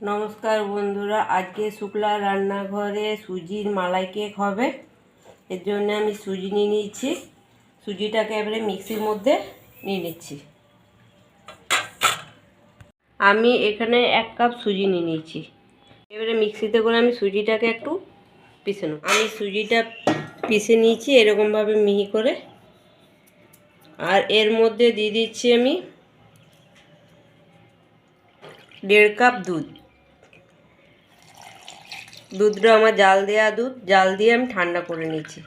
নমস্কার বন্ধুরা, আজকে শুক্লা রান্নাঘরে সুজির মালাই কেক হবে। এর জন্য আমি সুজি নিয়ে নিচ্ছি। সুজিটাকে এবারে মিক্সির মধ্যে নিয়ে নিচ্ছি। আমি এখানে এক কাপ সুজি নিয়ে নিচ্ছি। এবারে মিক্সিতে করে আমি সুজিটাকে একটু পিষে নেব আমি সুজিটা পিষে নিয়েছি এরকমভাবে মিহি করে। আর এর মধ্যে দিয়ে দিচ্ছি আমি দেড় কাপ দুধ। দুধটা আমার জাল দেওয়া দুধ, জাল দিয়ে আমি ঠান্ডা করে নিচ্ছি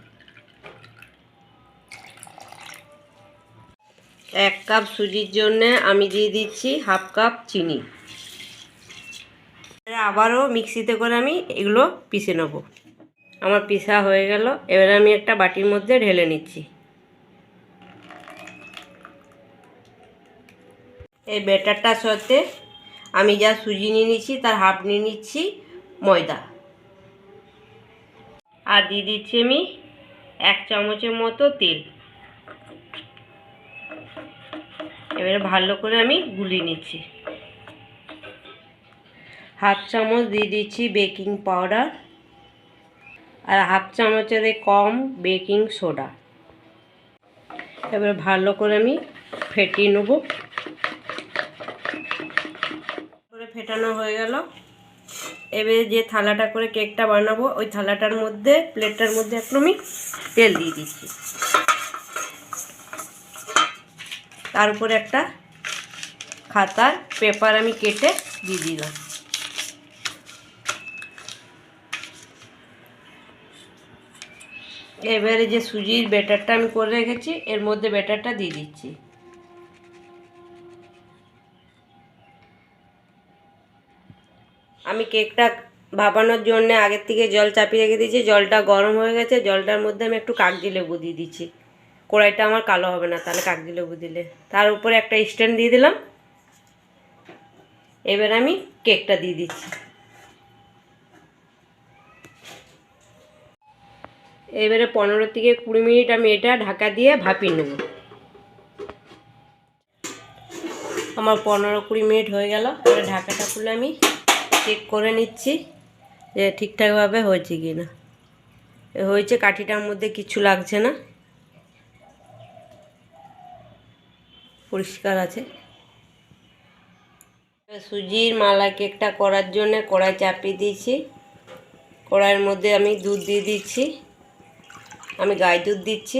এক কাপ সুজির জন্য আমি দিয়ে দিচ্ছি হাফ কাপ চিনি। আবারও মিক্সিতে করে আমি এগুলো পিষে নেব। আমার পিসা হয়ে গেল, এবার আমি একটা বাটির মধ্যে ঢেলে নিচ্ছি। এই ব্যাটারটার সাথে আমি যা সুজি নিয়ে নিচ্ছি, তার হাফ নিয়ে নিচ্ছি ময়দা। আর দিয়ে দিচ্ছি আমি এক চামচের মতো তেল। এবারে ভালো করে আমি গুলি নিচ্ছি। হাফ চামচ দিয়ে দিচ্ছি বেকিং পাউডার আর হাফ চামচের কম বেকিং সোডা। এবার ভালো করে আমি ফেটিয়ে নেব। ফেটানো হয়ে গেল। এবারে যে থালাটা করে কেকটা বানাবো, ওই থালাটার মধ্যে, প্লেটটার মধ্যে একটু আমি তেল দিয়ে দিচ্ছি। তার উপরে একটা খাতার পেপার আমি কেটে দিয়ে দিলাম। এবারে যে সুজির ব্যাটারটা আমি করে রেখেছি, এর মধ্যে ব্যাটারটা দিয়ে দিচ্ছি। আমি কেকটা ভাপানোর জন্য আগের থেকে জল চাপিয়ে রেখে দিয়েছি। জলটা গরম হয়ে গেছে। জলটার মধ্যে আমি একটু কাগজি লেবু দিয়ে দিচ্ছি। কড়াইটা আমার কালো হবে না, তাহলে কাগজি লেবু দিলে। তার উপরে একটা স্ট্যান্ড দিয়ে দিলাম। এবার আমি কেকটা দিয়ে দিচ্ছি। এবারে পনেরো থেকে কুড়ি মিনিট আমি এটা ঢাকা দিয়ে ভাপিয়ে নেব। আমার পনেরো কুড়ি মিনিট হয়ে গেল। ঢাকাটা খুলে আমি চেক করে নিচ্ছি যে ঠিকঠাকভাবে হয়েছে কি না। হয়েছে কাঠিটার মধ্যে কিছু লাগছে না। পরিষ্কার আছে। সুজির মালা কেকটা করার জন্য কড়াই চাপিয়ে দিয়েছি। কড়াইয়ের মধ্যে আমি দুধ দিয়ে দিচ্ছি। আমি গাই দুধ দিচ্ছি।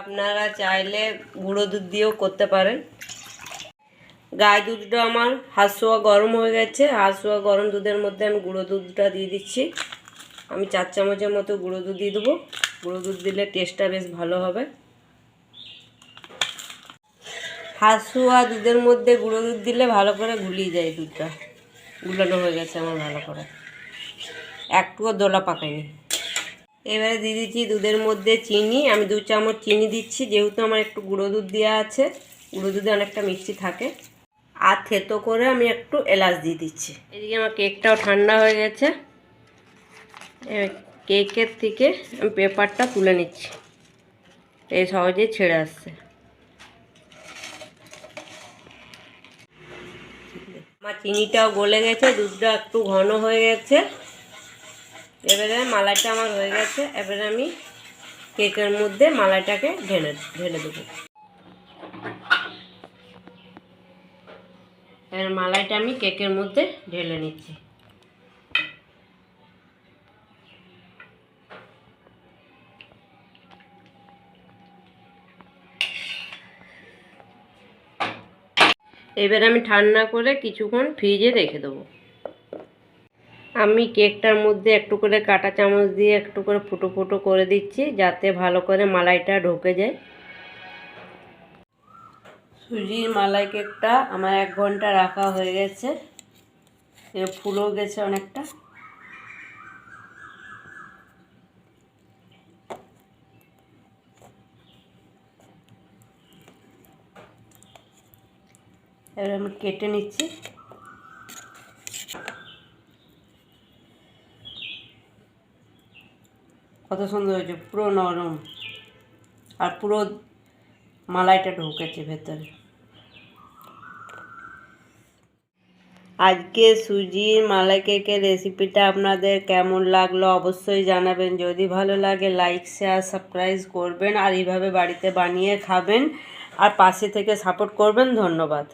আপনারা চাইলে গুঁড়ো দুধ দিয়েও করতে পারেন। গায়ে দুধটা আমার হাঁসুয়া গরম হয়ে গেছে হাঁসুয়া গরম দুধের মধ্যে আমি গুঁড়ো দুধটা দিয়ে দিচ্ছি। আমি চার চামচের মতো গুঁড়ো দুধ দিয়ে দেবো। গুঁড়ো দুধ দিলে টেস্টটা বেশ ভালো হবে। হাঁসুয়া দুধের মধ্যে গুঁড়ো দুধ দিলে ভালো করে গুলিয়ে যায় দুধটা। গুলানো হয়ে গেছে আমার ভালো করে। একটুও দোলা পাকায়নি। এবারে দিয়ে দিচ্ছি দুধের মধ্যে চিনি। আমি দু চামচ চিনি দিচ্ছি, যেহেতু আমার একটু গুঁড়ো দুধ দেওয়া আছে, গুঁড়ো দুধে অনেকটা মিষ্টি থাকে। আর থেতো করে আমি একটু এলাচ দিয়ে দিচ্ছি। এদিকে আমার কেকটাও ঠান্ডা হয়ে গেছে। কেকের থেকে আমি পেপারটা তুলে নিচ্ছি। এই সহজেই ছেড়ে আসছে। আমার চিনিটাও গলে গেছে, দুধটা একটু ঘন হয়ে গেছে। এবারে মালাইটা আমার হয়ে গেছে। এবারে আমি কেকের মধ্যে মালাইটাকে ঢেলে ঢেলে দেবো। এবার মালাইটা আমি কেকের মধ্যে ঢেলে নিচ্ছি। এবার আমি ঠান্ডা করে কিছুক্ষণ ফ্রিজে রেখে দেবো। আমি কেকটার মধ্যে একটু করে কাটা চামচ দিয়ে একটু করে ফুটো ফুটো করে দিচ্ছি, যাতে ভালো করে মালাইটা ঢুকে যায়। সুজির মালাই কেকটা আমার এক ঘণ্টা রাখা হয়ে গেছে। এ ফুলও গেছে অনেকটা। এবার আমি কেটে নিচ্ছি। কত সুন্দর হয়েছে, পুরো নরম। আর পুরো মালাইটা ঢুকেছে ভেতরে। আজকে সুজির মালাই কেকের রেসিপিটা আপনাদের কেমন লাগল অবশ্যই জানাবেন। যদি ভালো লাগে লাইক শেয়ার সাবস্ক্রাইব করবেন আর এইভাবে বাড়িতে বানিয়ে খাবেন। আর পাশে থেকে সাপোর্ট করবেন, ধন্যবাদ।